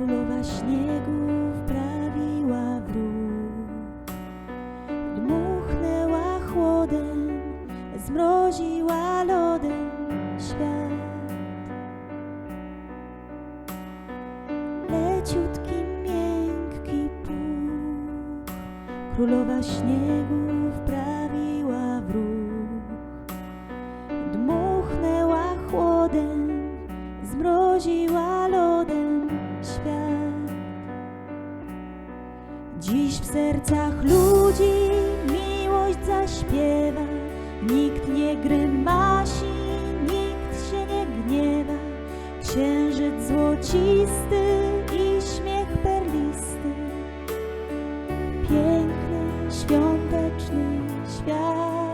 królowa śniegu wprawiła w róg. Dmuchnęła chłodem, zmroziła lodem świat. Leciutki, miękki puch, królowa śniegu wprawiła w róg. Dmuchnęła chłodem, zmroziła sercach ludzi miłość zaśpiewa, nikt nie grymasi, nikt się nie gniewa. Księżyc złocisty i śmiech perlisty, piękny, świąteczny świat.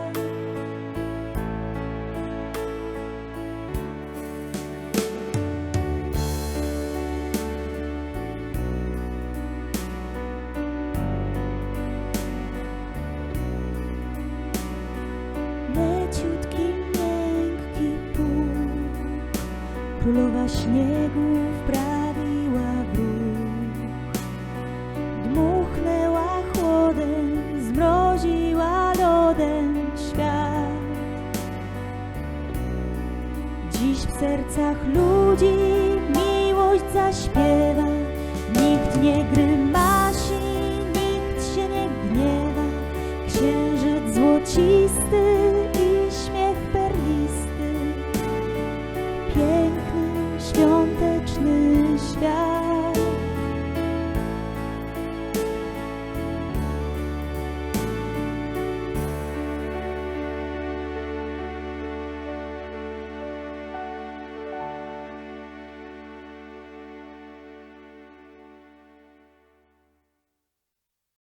Królowa śniegu wprawiła w. Dmuchnęła chłodem, zmroziła lodem świat. Dziś w sercach ludzi miłość zaśpiewa, nikt nie grymasi, nikt się nie gniewa. Księżyc złocisty